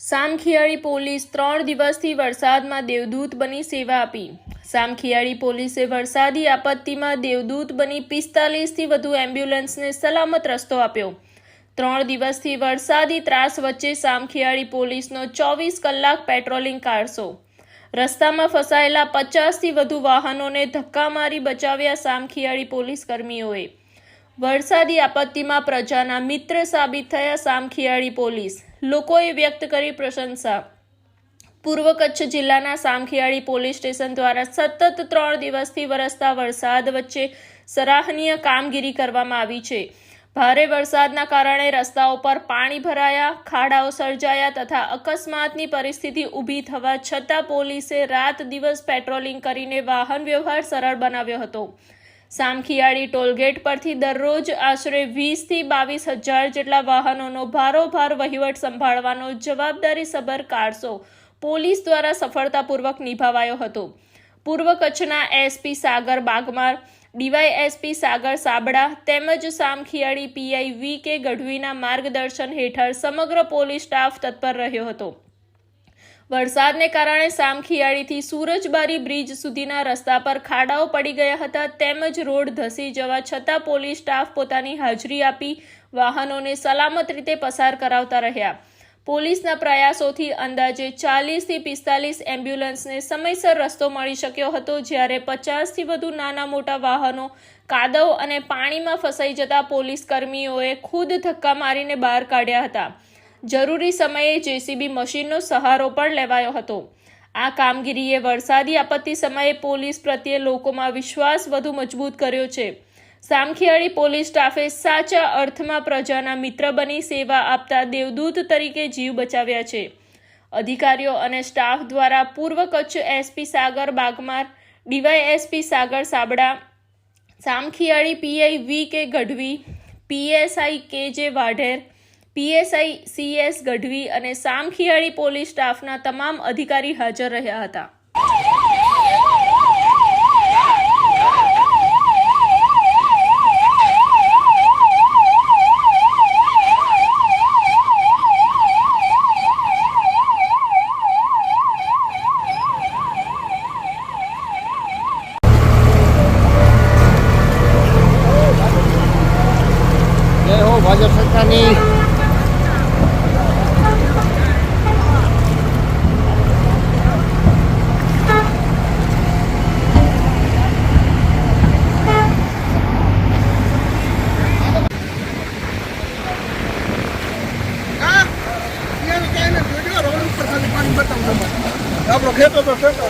Samakhiyali police ત્રણ દિવસથી વરસાદમાં દેવદૂત બની સેવા આપી. સામખિયાળી પોલીસે વરસાદી આપત્તિમાં દેવદૂત બની પિસ્તાલીસથી વધુ એમ્બ્યુલન્સને સલામત રસ્તો આપ્યો. ત્રણ દિવસથી વરસાદી ત્રાસ વચ્ચે સામખિયાળી પોલીસનો ચોવીસ કલાક પેટ્રોલિંગ કાઢશો રસ્તામાં ફસાયેલા પચાસથી વધુ વાહનોને ધક્કા મારી બચાવ્યા સામખિયાળી પોલીસ કર્મીઓએ. વરસાદી આપત્તિમાં પ્રજાના મિત્ર સાબિત થયા સામખિયાળી પોલીસ. લોકોએ વ્યક્ત કરી પ્રશંસા. પૂર્વ કચ્છ જિલ્લાના સામખિયાળી પોલીસ સ્ટેશન દ્વારા સતત ત્રણ દિવસથી વરસતા વરસાદ વચ્ચે સરાહનીય કામગીરી કરવામાં આવી છે. ભારે વરસાદના કારણે રસ્તાઓ પર પાણી ભરાયા, ખાડાઓ સર્જાયા તથા અકસ્માતની પરિસ્થિતિ ઊભી થવા છતાં પોલીસે રાત દિવસ પેટ્રોલિંગ કરીને વાહન વ્યવહાર સરળ બનાવ્યો હતો. સામખિયાળી ટોલગેટ પરથી દરરોજ આશરે વીસથી બાવીસ હજાર જેટલા વાહનોનો ભારોભાર વહીવટ સંભાળવાનો જવાબદારી સભર કારસો પોલીસ દ્વારા સફળતાપૂર્વક નિભાવાયો હતો. પૂર્વ કચ્છના એસપી સાગર બાગમાર, ડીવાયએસપી સાગર સાબડા તેમજ સામખિયાળી પીઆઈ વી કે ગઢવીના માર્ગદર્શન હેઠળ સમગ્ર પોલીસ સ્ટાફ તત્પર રહ્યો હતો. વરસાદને કારણે સામખિયાળીથી સુરજબારી બ્રિજ સુધીના રસ્તા પર ખાડાઓ પડી ગયા હતા તેમજ રોડ ધસી જવા છતાં પોલીસ સ્ટાફ પોતાની હાજરી આપી વાહનોને સલામત રીતે પસાર કરાવતા રહ્યા. પોલીસના પ્રયાસોથી અંદાજે ચાલીસથી પિસ્તાલીસ એમ્બ્યુલન્સને સમયસર રસ્તો મળી શક્યો હતો જ્યારે પચાસથી વધુ નાના મોટા વાહનો કાદવ અને પાણીમાં ફસાઈ જતા પોલીસ કર્મીઓએ ખુદ ધક્કા મારીને બહાર કાઢ્યા હતા. જરૂરી સમયે જેસીબી મશીનનો સહારો પણ લેવાયો હતો. આ કામગીરીએ વરસાદી આપત્તિ સમયે પોલીસ પ્રત્યે લોકોમાં વિશ્વાસ વધુ મજબૂત કર્યો છે. સામખિયાળી પોલીસ સ્ટાફે સાચા અર્થમાં પ્રજાના મિત્ર બની સેવા આપતા દેવદૂત તરીકે જીવ બચાવ્યા છે. અધિકારીઓ અને સ્ટાફ દ્વારા પૂર્વ Kutch SP Sagar Bagmar, DySP Sagar Sabda, Samakhiyali PI V K Gadhvi, PSI કે જે વાઢેર પીએસઆઈ સીએસ ગઢવી અને સામખિયાળી પોલીસ સ્ટાફના તમામ અધિકારી હાજર રહ્યા હતા. ભાજપ સરકારની આપણો ખેતો તો ખેતો